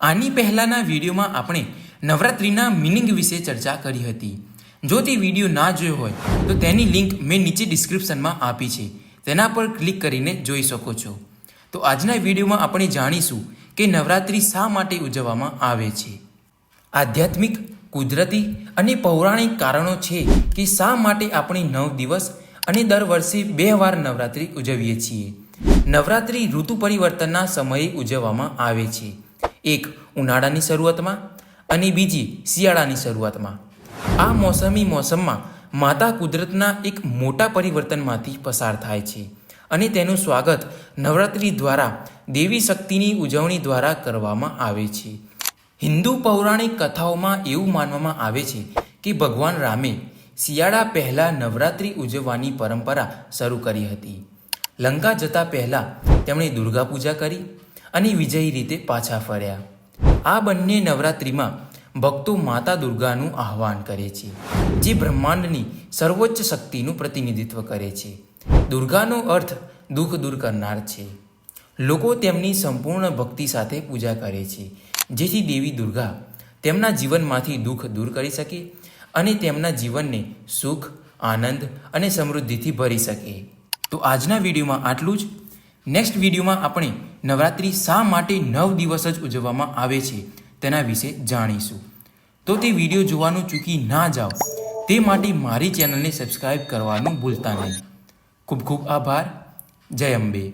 આની પહેલાંના વિડીયોમાં આપણે નવરાત્રિના મિનિંગ વિશે ચર્ચા કરી હતી. જો તે વીડિયો ના જોયો હોય, તો તેની લિંક મેં નીચે ડિસ્ક્રિપ્શનમાં આપી છે. તેના પર ક્લિક કરીને જોઈ શકો છો. તો આજના વિડીયોમાં આપણે જાણીશું કે નવરાત્રિ શા માટે ઉજવવામાં આવે છે. આધ્યાત્મિક, કુદરતી અને પૌરાણિક કારણો છે કે શા માટે આપણે નવ દિવસ અને દર વર્ષે બે વાર નવરાત્રિ ઉજવીએ છીએ. નવરાત્રિ ઋતુ પરિવર્તનના સમયે ઉજવવામાં આવે છે. એક ઉનાળાની શરૂઆતમાં અને બીજી શિયાળાની શરૂઆતમાં. આ મોસમી મોસમમાં માતા કુદરતના એક મોટા પરિવર્તનમાંથી પસાર થાય છે અને તેનું સ્વાગત નવરાત્રિ દ્વારા દેવી શક્તિની ઉજવણી દ્વારા કરવામાં આવે છે. હિન્દુ પૌરાણિક કથાઓમાં એવું માનવામાં આવે છે કે ભગવાન રામે શિયાળા પહેલાં નવરાત્રિ ઉજવવાની પરંપરા શરૂ કરી હતી. લંકા જતા પહેલાં તેમણે દુર્ગા પૂજા કરી અને વિજયી રીતે પાછા ફર્યા. આ બંને નવરાત્રિમાં ભક્તો માતા દુર્ગાનું આહ્વાન કરે છે, જે બ્રહ્માંડની સર્વોચ્ચ શક્તિનું પ્રતિનિધિત્વ કરે છે. દુર્ગાનો અર્થ દુઃખ દૂર કરનાર છે. લોકો તેમની સંપૂર્ણ ભક્તિ સાથે પૂજા કરે છે, જેથી દેવી દુર્ગા તેમના જીવનમાંથી દુઃખ દૂર કરી શકે અને તેમના જીવનને સુખ, આનંદ અને સમૃદ્ધિથી ભરી શકે. તો આજના વિડીયોમાં આટલું જ. નેક્સ્ટ વિડીયોમાં આપણે નવરાત્રિ શા માટે નવ દિવસ જ ઉજવવામાં આવે છે તેના વિશે જાણીશું. તો તે વીડિયો જોવાનું ચૂકી ના જાઓ. તે માટે મારી ચેનલને સબસ્ક્રાઈબ કરવાનું ભૂલતા નહીં. ખૂબ ખૂબ આભાર. જય અંબે.